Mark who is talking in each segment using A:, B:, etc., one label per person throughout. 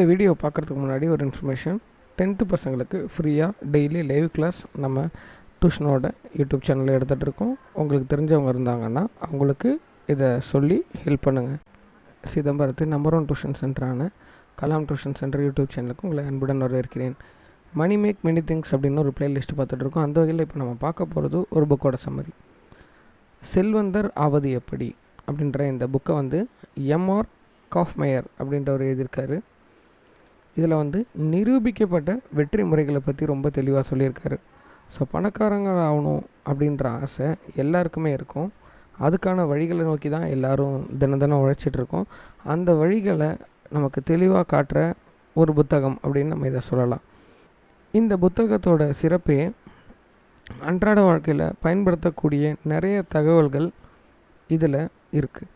A: இந்த வீடியோ பார்க்குறதுக்கு முன்னாடி ஒரு இன்ஃபர்மேஷன் டென்த்து பசங்களுக்கு ஃப்ரீயாக டெய்லி லைவ் கிளாஸ் நம்ம டியூஷனோட யூடியூப் சேனலில் எடுத்துகிட்டு இருக்கோம் உங்களுக்கு தெரிஞ்சவங்க இருந்தாங்கன்னா அவங்களுக்கு இதை சொல்லி ஹெல்ப் பண்ணுங்கள் சிதம்பரத்து நம்பர் ஒன் டியூஷன் சென்டரான கலாம் டியூஷன் சென்டர் யூடியூப் சேனலுக்கு உங்களை அன்புடன் வரவேற்கிறேன். மணி மேக் மெனி திங்ஸ் அப்படின்னு ஒரு பிளேலிஸ்ட் பார்த்துட்ருக்கோம் அந்த வகையில் இப்போ நம்ம பார்க்க போகிறது ஒரு புக்கோட சம்மரி செல்வந்தர் ஆவது எப்படி? அப்படின்ற இந்த புக்கை வந்து எம்ஆர் காஃப்மேயர் அப்படின்றவர் எழுதியிருக்காரு. இதில் வந்து நிரூபிக்கப்பட்ட வெற்றி முறைகளை பற்றி ரொம்ப தெளிவாக சொல்லியிருக்காரு. ஸோ பணக்காரங்க ஆகணும் அப்படின்ற ஆசை எல்லாருக்குமே இருக்கும். அதுக்கான வழிகளை நோக்கி தான் எல்லோரும் தினம் தினம் உழைச்சிட்ருக்கோம் அந்த வழிகளை நமக்கு தெளிவாக காட்டுற ஒரு புத்தகம் அப்படின்னு நம்ம இதை சொல்லலாம். இந்த புத்தகத்தோட சிறப்பே அன்றாட வாழ்க்கையில் பயன்படுத்தக்கூடிய நிறைய தகவல்கள் இதில் இருக்குது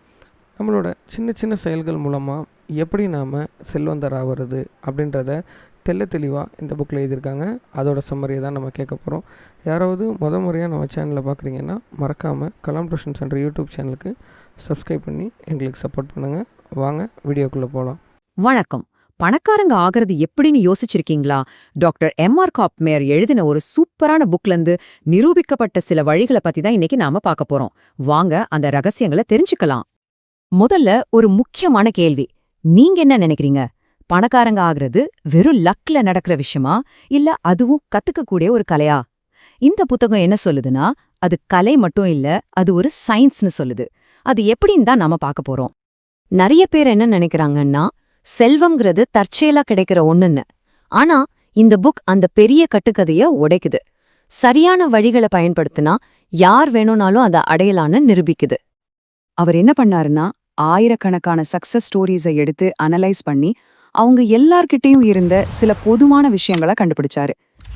A: நம்மளோட சின்ன சின்ன செயல்கள் மூலமாக எப்படி நாம் செல்வந்தர் ஆகிறது அப்படின்றத தெள்ள தெளிவாக இந்த புக்கில் எழுதியிருக்காங்க. அதோட சம்மரியை தான் நம்ம கேட்க போகிறோம் யாராவது முத முறையாக நம்ம சேனலில் பார்க்குறீங்கன்னா மறக்காமல் கலாம் டியூஷன் சென்டர் யூடியூப் சேனலுக்கு சப்ஸ்கிரைப் பண்ணி எங்களுக்கு சப்போர்ட் பண்ணுங்கள் வாங்க வீடியோக்குள்ளே போகலாம்
B: வணக்கம். பணக்காரங்க ஆகிறது எப்படின்னு யோசிச்சிருக்கீங்களா? டாக்டர் எம் ஆர் காப்மேர் எழுதின ஒரு சூப்பரான புக்லேருந்து நிரூபிக்கப்பட்ட சில வழிகளை பற்றி தான் இன்னைக்கு நாம பார்க்க போறோம். வாங்க அந்த ரகசியங்களை தெரிஞ்சுக்கலாம். முதல்ல ஒரு முக்கியமான கேள்வி. நீங்க என்ன நினைக்கிறீங்க? பணக்காரங்க ஆகிறது வெறும் லக்ல நடக்கிற விஷயமா? இல்ல அதுவும் கத்துக்கக்கூடிய ஒரு கலையா? இந்த புத்தகம் என்ன சொல்லுதுன்னா அது கலை மட்டும் இல்ல அது ஒரு சயின்ஸ்னு சொல்லுது. அது எப்படின்னு தான் நாம பார்க்க போறோம். நிறைய பேர் என்ன நினைக்கிறாங்கன்னா செல்வம்ங்கிறது தற்செயலா கிடைக்கிற ஒண்ணுன்னு. ஆனா இந்த புக் அந்த பெரிய கட்டுக்கதைய உடைக்குது. சரியான வழிகளை பயன்படுத்தினா யார் வேணும்னாலும் அதை அடையலான்னு நிரூபிக்குது. அவர் என்ன பண்ணாருன்னா ஆயிரக்கணக்கான சக்சஸ் ஸ்டோரிஸை எடுத்து அனலைஸ் பண்ணி அவங்க எல்லார்கிட்டயும் இருந்த சில பொதுவான விஷயங்களை கண்டுபிடிச்சாரு.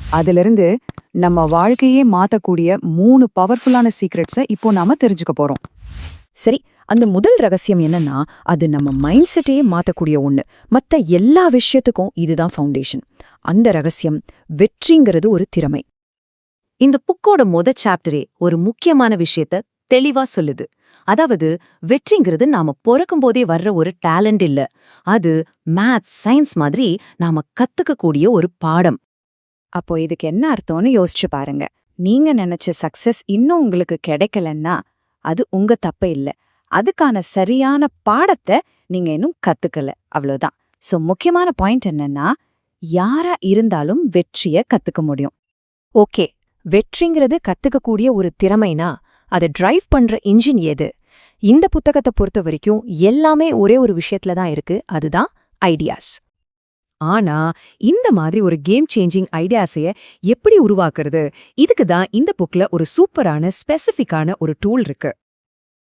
B: அதிலிருந்து நம்ம வாழ்க்கையே மாத்தக்கூடிய மூணு பவர்ஃபுல்லான சீக்ரெட்ஸை இப்போ நாம தெரிஞ்சுக்க போறோம். சரி அந்த முதல் ரகசியம் என்னன்னா அது நம்ம மைண்ட் செட்டையே மாத்தக்கூடிய ஒன்று மத்த எல்லா விஷயத்துக்கும் இதுதான் ஃபவுண்டேஷன் அந்த ரகசியம் வெற்றிங்கிறது ஒரு திறமை. இந்த புக்கோட முத சாப்டரே ஒரு முக்கியமான விஷயத்த தெளிவா சொல்லுது. அதாவது வெற்றிங்கிறது நாம பிறக்கும்போதே வர்ற ஒரு டேலண்ட் இல்ல. அது மேத்ஸ் சயின்ஸ் மாதிரி நாம கத்துக்கக்கூடிய ஒரு பாடம். அப்போ இதுக்கு என்ன அர்த்தம்னு யோசிச்சு பாருங்க. நீங்க நினைச்ச சக்சஸ் இன்னும் உங்களுக்கு கிடைக்கலன்னா அது உங்க தப்பு இல்ல. அதுக்கான சரியான பாடத்தை நீங்க இன்னும் கத்துக்கல. அவ்வளவுதான். சோ முக்கியமான பாயிண்ட் என்னன்னா யாரா இருந்தாலும் வெற்றிய கத்துக்க முடியும். ஓகே. வெற்றிங்கிறது கத்துக்கக்கூடிய ஒரு திறமைனா அதை டிரைவ் பண்ற இன்ஜின் எது? இந்த புத்தகத்தை பொறுத்த வரைக்கும் எல்லாமே ஒரே ஒரு விஷயத்துல தான் இருக்கு. அதுதான் ஐடியாஸ் ஆனா இந்த மாதிரி ஒரு கேம் சேஞ்சிங் ஐடியாஸைய எப்படி உருவாக்குறது? இதுக்கு தான் இந்த புக்ல ஒரு சூப்பரான ஸ்பெசிஃபிக்கான ஒரு டூல் இருக்கு.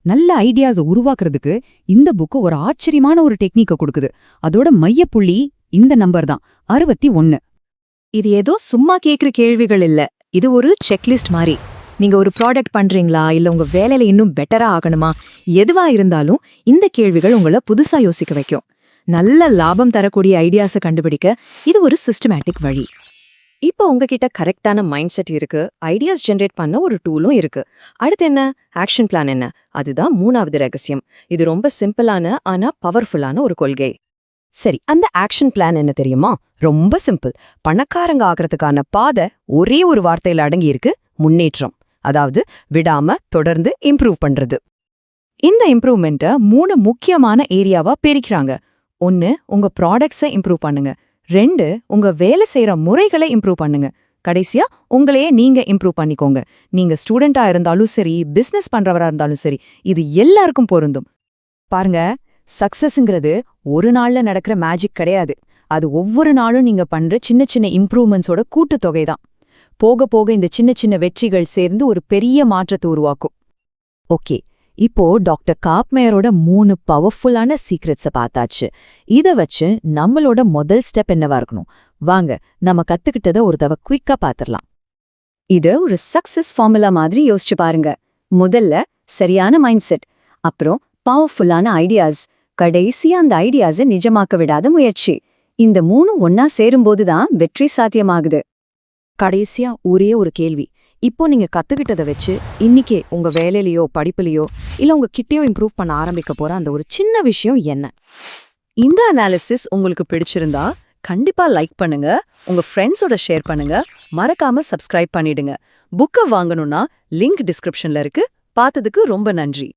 B: நல்ல ஐடியாஸ உருவாக்குறதுக்கு இந்த புக்கு ஒரு ஆச்சரியமான ஒரு டெக்னிக்க கொடுக்குது. அதோட மையப்புள்ளி இந்த நம்பர் தான் அறுபத்தி ஒன்னு. இது ஏதோ சும்மா கேக்குற கேள்விகள் இல்ல. இது ஒரு செக்லிஸ்ட் மாதிரி. நீங்க ஒரு ப்ராடக்ட் பண்றீங்களா? இல்ல உங்க வேலையில இன்னும் பெட்டரா ஆகணுமா? எதுவா இருந்தாலும் இந்த கேள்விகள் உங்களை புதுசா யோசிக்க வைக்கும். நல்ல லாபம் தரக்கூடிய ஐடியாஸை கண்டுபிடிக்க இது ஒரு சிஸ்டமேட்டிக் வழி. இப்போ உங்ககிட்ட கரெக்டான மைண்ட் செட் இருக்கு. ஐடியாஸ் ஜென்ரேட் பண்ண ஒரு டூலும் இருக்கு. அடுத்து என்ன? ஆக்ஷன் பிளான் என்ன? அதுதான் மூணாவது ரகசியம். இது ரொம்ப சிம்பிளான ஆனா பவர்ஃபுல்லான ஒரு கொள்கை. சரி அந்த ஆக்ஷன் பிளான் என்ன தெரியுமா? ரொம்ப சிம்பிள் பணக்காரங்க ஆகிறதுக்கான பாதை ஒரே ஒரு வார்த்தையில் அடங்கி இருக்கு. முன்னேற்றம். அதாவது விடாம தொடர்ந்து இம்ப்ரூவ் பண்றது. இந்த இம்ப்ரூவ்மெண்ட்டை மூணு முக்கியமான ஏரியாவா பிரிக்கிறாங்க. ஒன்னு உங்க ப்ராடக்ட்ஸை இம்ப்ரூவ் பண்ணுங்க. ரெண்டு உங்க வேலை செய்யற முறைகளை இம்ப்ரூவ் பண்ணுங்க. கடைசியா உங்களையே நீங்க இம்ப்ரூவ் பண்ணிக்கோங்க. நீங்க ஸ்டூடெண்டா இருந்தாலும் சரி பிசினஸ் பண்றவரா இருந்தாலும் சரி இது எல்லாருக்கும் பொருந்தும். பாருங்க சக்சஸ்ங்கிறது ஒரு நாள்ல நடக்கிற மேஜிக் கிடையாது. அது ஒவ்வொரு நாளும் நீங்க பண்ற சின்ன சின்ன இம்ப்ரூவ்மெண்ட்ஸோட கூட்டுத்தொகை தான் போக போக இந்த சின்ன சின்ன வெற்றிகள் சேர்ந்து ஒரு பெரிய மாற்றத்தை உருவாக்கும். ஓகே இப்போ டாக்டர் காப்மேயரோட மூணு பவர்ஃபுல்லான சீக்ரெட்ஸ பார்த்தாச்சு. இத வச்சு நம்மளோட முதல் ஸ்டெப் என்னவா இருக்கணும்? வாங்க நம்ம கத்துக்கிட்டத ஒரு தவ குயிக்கா பாத்திரலாம் இது ஒரு சக்சஸ் ஃபார்முலா மாதிரி யோசிச்சு பாருங்க. முதல்ல சரியான மைண்ட் செட் அப்புறம் பவர்ஃபுல்லான ஐடியாஸ் கடைசியா அந்த ஐடியாஸை நிஜமாக்க விடாத முயற்சி. இந்த மூணு ஒன்னா சேரும்போது தான் வெற்றி சாத்தியமாகுது. கடைசியா ஒரே ஒரு கேள்வி. இப்போ நீங்க கத்துக்கிட்டதை வச்சு இன்னைக்கே உங்க வேலையிலயோ படிப்புலையோ இல்ல உங்க கிட்டேயோ இம்ப்ரூவ் பண்ண ஆரம்பிக்க போற அந்த ஒரு சின்ன விஷயம் என்ன? இந்த அனாலிசிஸ் உங்களுக்கு பிடிச்சிருந்தா கண்டிப்பா லைக் பண்ணுங்க உங்க ஃப்ரெண்ட்ஸோட ஷேர் பண்ணுங்க மறக்காம சப்ஸ்கிரைப் பண்ணிடுங்க. புக்கை வாங்கணும்னா லிங்க் டிஸ்கிரிப்ஷன்ல இருக்கு. பார்த்ததுக்கு ரொம்ப நன்றி.